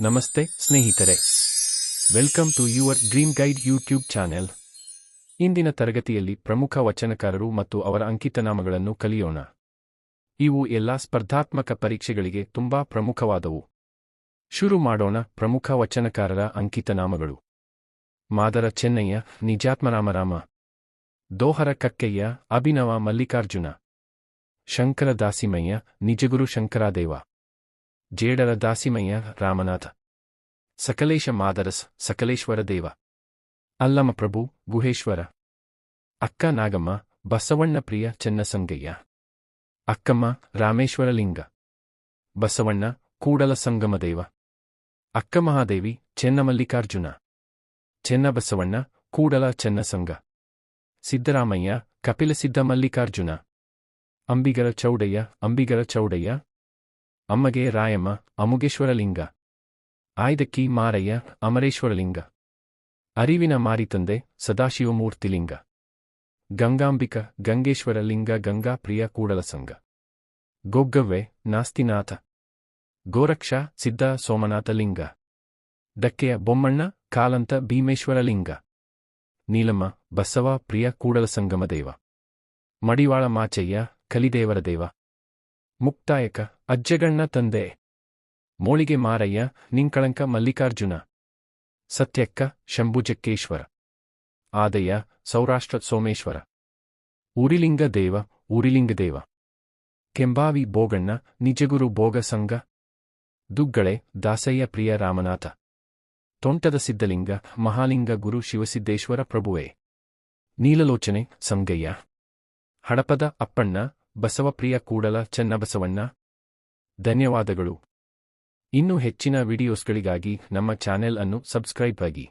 ನಮಸ್ತೆ, ಸ್ನೇಹಿತರೆ. Welcome to your dream guide YouTube channel ಇಂದಿನ ತರಗತಿಯಲ್ಲಿ ಪ್ರಮುಖ ವಚನಕಾರರು ಮತ್ತು ಅವರ ಅಂಕಿತನಾಮಗಳನ್ನು ಕಲಿಯೋಣ. ಇವು ಎಲ್ಲಾ ಸ್ಪರ್ಧಾತ್ಮಕ ಪರೀಕ್ಷೆಗಳಿಗೆ ತುಂಬಾ ಪ್ರಮುಖವಾದವು. ಶುರು ಮಾಡೋಣ ಪ್ರಮುಖ ವಚನಕಾರರ ಅಂಕಿತನಾಮಗಳು. ಮಾದರ ಚೆನ್ನಯ್ಯ ನಿಜಾತ್ಮರಾಮರಾಮ ದೋಹರ ಕಕ್ಕಯ್ಯ, ಅಭಿನವ ಮಲ್ಲಿಕಾರ್ಜುನ. ಶಂಕರ ದಾಸಿಮಯ್ಯ, ನಿಜಗುರು ಶಂಕರಾದೇವ. ಜೇಡರ ದಾಸಿಮಯ್ಯ ರಾಮನಾಥ. ಸಕಲೇಶ ಮಾದರಸ್, ಸಕಲೇಶ್ವರ ದೇವ. ಅಲ್ಲಮ ಪ್ರಭು, ಗುಹೇಶ್ವರ. ಅಕ್ಕ ನಾಗಮ್ಮ, ಬಸವಣ್ಣ ಪ್ರಿಯ ಚೆನ್ನಸಂಗಯ್ಯ. ಅಕ್ಕಮ್ಮ ರಾಮೇಶ್ವರಲಿಂಗ ಬಸವಣ್ಣ, ಕೂಡಲ ಸಂಗಮದೇವ ಅಕ್ಕ ಮಹಾದೇವಿ ಚೆನ್ನಮಲ್ಲಿಕಾರ್ಜುನ ಚೆನ್ನಬಸವಣ್ಣ ಕೂಡಲ ಚೆನ್ನಸಂಗ. ಸಿದ್ದರಾಮಯ್ಯ ಕಪಿಲಸಿದ್ದ ಮಲ್ಲಿಕಾರ್ಜುನ. ಅಂಬಿಗರ ಚೌಡಯ್ಯ ಅಂಬಿಗರ ಚೌಡಯ್ಯ. ಅಮ್ಮಗೆ ರಾಯಮ್ಮ, ಅಮುಗೇಶ್ವರಲಿಂಗ. ಆಯ್ದಕ್ಕಿ ಮಾರಯ್ಯ, ಅಮರೇಶ್ವರಲಿಂಗ. ಅರಿವಿನ ಮಾರಿತಂದೆ, ಸದಾಶಿವಮೂರ್ತಿಲಿಂಗ. ಗಂಗಾಂಬಿಕ ಗಂಗೇಶ್ವರ ಲಿಂಗ ಗಂಗಾಪ್ರಿಯ ಕೂಡಲಸಂಗ. ಗೊಗ್ಗವ್ವೆ, ನಾಸ್ತಿನಾಥ. ಗೋರಕ್ಷ, ಸಿದ್ಧ ಸೋಮನಾಥ ಲಿಂಗ ಡಕ್ಕೆಯ ಬೊಮ್ಮಣ್ಣ, ಕಾಲಂತ ಭೀಮೇಶ್ವರಲಿಂಗ. ನೀಲಮ್ಮ, ಬಸವ ಪ್ರಿಯ ಕೂಡಲಸಂಗಮದೇವ. ಮಡಿವಾಳ ಮಾಚಯ್ಯ ಕಲಿದೇವರ ದೇವ ಮುಕ್ತಾಯಕ, ಅಜ್ಜಗಣ್ಣ ತಂದೆ. ಮೋಳಿಗೆ ಮಾರಯ್ಯ, ನಿಂಕಳಂಕ ಮಲ್ಲಿಕಾರ್ಜುನ. ಸತ್ಯಕ್ಕ ಶಂಭುಜಕ್ಕೇಶ್ವರ ಆದಯ್ಯ, ಸೌರಾಷ್ಟ್ರ ಸೋಮೇಶ್ವರ. ಉರಿಲಿಂಗ ದೇವ ಉರಿಲಿಂಗದೇವ ಕೆಂಬಾವಿ ಬೋಗಣ್ಣ ನಿಜಗುರು ಭೋಗ ಸಂಘ. ದುಗ್ಗಳೆ, ದಾಸಯ್ಯ ಪ್ರಿಯ ರಾಮನಾಥ. ತೋಂಟದ ಸಿದ್ಧಲಿಂಗ, ಮಹಾಲಿಂಗ ಗುರು ಶಿವಸಿದ್ದೇಶ್ವರ ಪ್ರಭುವೆ. ನೀಲಲೋಚನೆ, ಸಂಗಯ್ಯ. ಹಡಪದ ಅಪ್ಪಣ್ಣ ಬಸವಪ್ರಿಯ ಕೂಡಲ ಚೆನ್ನಬಸವಣ್ಣ. ಧನ್ಯವಾದಗಳು. ಇನ್ನೂ ಹೆಚ್ಚಿನ ವಿಡಿಯೋಸ್ಗಳಿಗಾಗಿ ನಮ್ಮ ಚಾನೆಲ್ ಅನ್ನು ಸಬ್ಸ್ಕ್ರೈಬ್ ಆಗಿ.